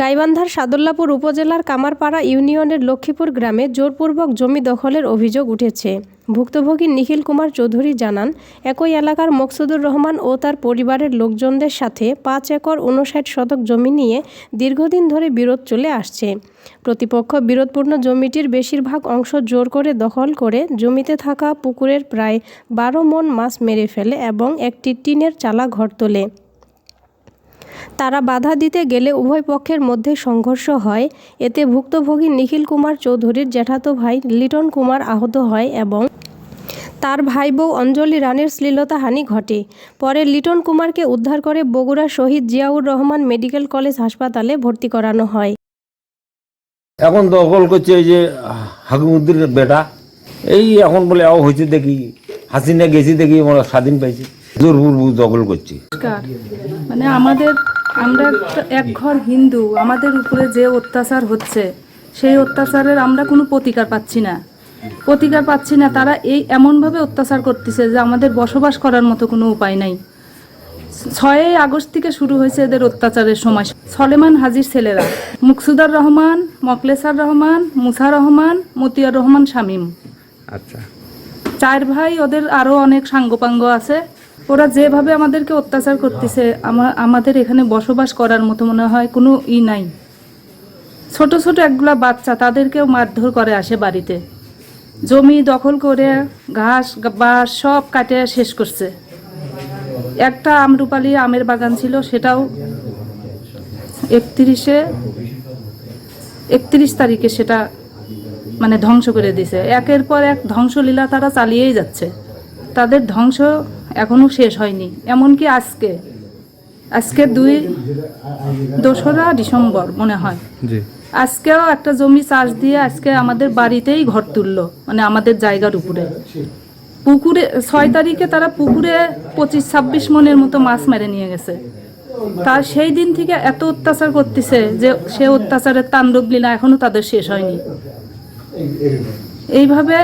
গাইবান্ধার সাদুল্লাপুর উপজেলার কামারপাড়া ইউনিয়নের লক্ষ্মীপুর গ্রামে জোরপূর্বক জমি দখলের অভিযোগ উঠেছে। ভুক্তভোগী নিখিল কুমার চৌধুরী জানান, একই এলাকার মকসুদুর রহমান ও তার পরিবারের লোকজনদের সাথে পাঁচ একর উনষাট শতক জমি নিয়ে দীর্ঘদিন ধরে বিরোধ চলে আসছে। প্রতিপক্ষ বিরোধপূর্ণ জমিটির বেশিরভাগ অংশ জোর করে দখল করে জমিতে থাকা পুকুরের প্রায় বারো মন মাছ মেরে ফেলে এবং একটি টিনের চালা ঘর তোলে। তারা বাধা দিতে গেলে উভয় পক্ষের মধ্যে সংঘর্ষ হয়। এতে ভুক্তভোগী নিখিল কুমার চৌধুরীর জ্যাঠাতো ভাই লিটন কুমার আহত হয় এবং তার ভাই বউ অঞ্জলি রানের শ্লীলতাহানি ঘটে। পরে লিটন কুমারকে উদ্ধার করে বগুড়া শহীদ জিয়াউর রহমান মেডিকেল কলেজ হাসপাতালে ভর্তি করানো হয়। এখন দখল করছে এই যে হাকিমুদ্দির বেটা। এই এখন বলে আও হয়েছে দেখি হাসিনা গেছি দেখি আমরা স্বাধীন পাইছি। জোরপূর্বক দখল করছি। মানে আমাদের আমরা এক ঘর হিন্দু আমাদের উপরে যে অত্যাচার হচ্ছে সেই অত্যাচারের আমরা কোনো প্রতিকার পাচ্ছি না। প্রতিকার পাচ্ছি না তারা এই এমনভাবে অত্যাচার করতেছে যে আমাদের বসবাস করার মতো কোনো উপায় নাই। ছয়ই আগস্ট থেকে শুরু হয়েছে এদের অত্যাচারের সময়। সলেমান হাজির ছেলেরা মুকসুদার রহমান মকলেসার রহমান মুসা রহমান মতিয়ার রহমান শামীম। আচ্ছা। চার ভাই ওদের আরও অনেক সাঙ্গপাঙ্গ আছে। ওরা যেভাবে আমাদেরকে অত্যাচার করতেছে, আমা- আমাদের এখানে বসবাস করার মতো মনে হয় কোনো ই নাই। ছোট ছোট একগুলা বাচ্চা তাদেরকেও মারধর করে আসে বাড়িতে। জমি দখল করে ঘাস, বাঁশ সব কাটে শেষ করছে। একটা আমরুপালি আমের বাগান ছিল, সেটাও একত্রিশে, একত্রিশ তারিখে সেটা মানে ধ্বংস করে দিছে। একের পর এক ধ্বংসলীলা তারা চালিয়েই যাচ্ছে। তাদের ধ্বংস এখনও শেষ হয়নি। এমনকি আজকে আজকে দুই দোসরা ডিসেম্বর মনে হয়। আজকেও একটা জমি চাষ দিয়ে আজকে আমাদের বাড়িতেই ঘর তুললো মানে আমাদের জায়গার উপরে। পুকুরে ছয় তারিখে তারা পুকুরে পঁচিশ ছাব্বিশ মনের মতো মাছ মেরে নিয়ে গেছে। তার সেই দিন থেকে এত অত্যাচার করতেছে যে সে অত্যাচারের তাণ্ডব লীলা এখনও তাদের শেষ হয়নি। এইভাবে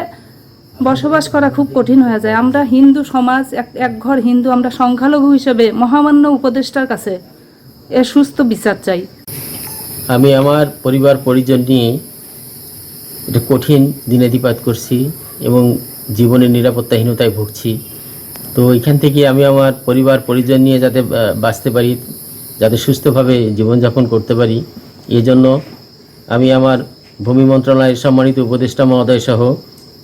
বসবাস করা খুব কঠিন হয়ে যায়। আমরা হিন্দু সমাজ, এক এক ঘর হিন্দু, আমরা সংখ্যালঘু হিসেবে মহামান্য উপদেষ্টার কাছে এর সুস্থ বিচার চাই। আমি আমার পরিবার, পরিজন নিয়ে এটা কঠিন দিনাতিপাত করছি এবং জীবনের নিরাপত্তাহীনতায় ভুগছি। তো এখান থেকে আমি আমার পরিবার, পরিজন নিয়ে যাতে বাঁচতে পারি, যাতে সুস্থভাবে জীবনযাপন করতে পারি, এজন্য আমি আমার ভূমি মন্ত্রণালয়ের সম্মানিত উপদেষ্টা মহোদয় সহ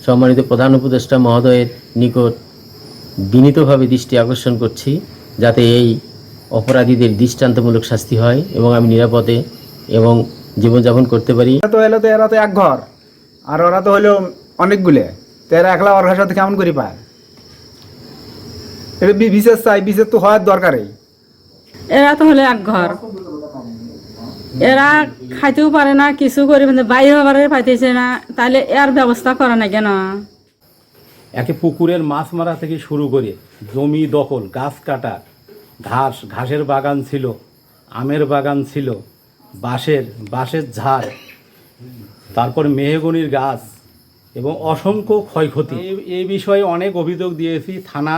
সম্মানিত প্রধান উপদেষ্টা মহোদয়ের নিকট বিনীতভাবে দৃষ্টি আকর্ষণ করছি যাতে এই অপরাধীদের দৃষ্টান্তমূলক শাস্তি হয় এবং আমি নিরাপদে এবং জীবনযাপন করতে পারি। এরা তো এলো তো এরা তো এক ঘর আর ওরা তো হলো অনেকগুলো। তো এরা একলা ওর সাথে কেমন করে পায়? এটা বি- বিশেষ চাই বিশেষ তো হওয়ার দরকারই। এরা তো হলে এক ঘর। এরা খাইতেও পারে না কিছু করে মানে বাইরে পারে পাইতেছে না তাহলে এর ব্যবস্থা করে না কেন? একে পুকুরের মাছ মারা থেকে শুরু করে জমি দখল গাছ কাটা ঘাস ঘাসের বাগান ছিল আমের বাগান ছিল বাঁশের বাঁশের ঝাড় তারপর মেহগনির গাছ এবং অসংখ্য ক্ষয়ক্ষতি। এই- এই বিষয়ে অনেক অভিযোগ দিয়েছি থানা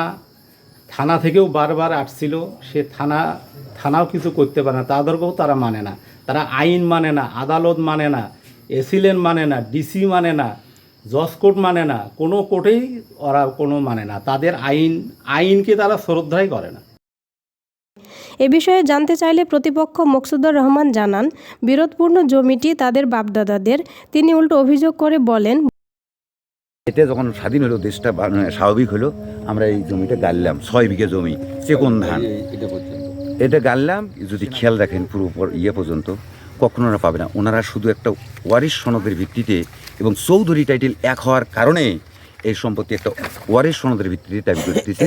থানা থেকেও বারবার আসছিল সে থানা থানাও কিছু করতে পারে না তাদেরকেও তারা মানে না। তারা আইন মানে না আদালত মানে না এসিলেন মানে না ডিসি মানে না জজ কোর্ট মানে না কোনো কোর্টেই ওরা কোনো মানে না। তাদের আইন আইনকে তারা শ্রদ্ধাই করে না। এ বিষয়ে জানতে চাইলে প্রতিপক্ষ মকসুদুর রহমান জানান বিরোধপূর্ণ জমিটি তাদের বাপদাদাদের। তিনি উল্টো অভিযোগ করে বলেন এটা যখন স্বাধীন হলো দেশটা স্বাভাবিক হলো আমরা এই জমিটা গাড়লাম ছয় বিঘে জমি চেকন ধান। এটা গানলাম, যদি খেয়াল দেখেন পুরো ইয়ে পর্যন্ত, কখনো ওরা পাবে না। ওনারা শুধু একটা ওয়ারিস সনদের ভিত্তিতে এবং চৌধুরী টাইটেল এক হওয়ার কারণে এই সম্পত্তি একটা ওয়ারিস সনদের ভিত্তিতে দাবি করতেছে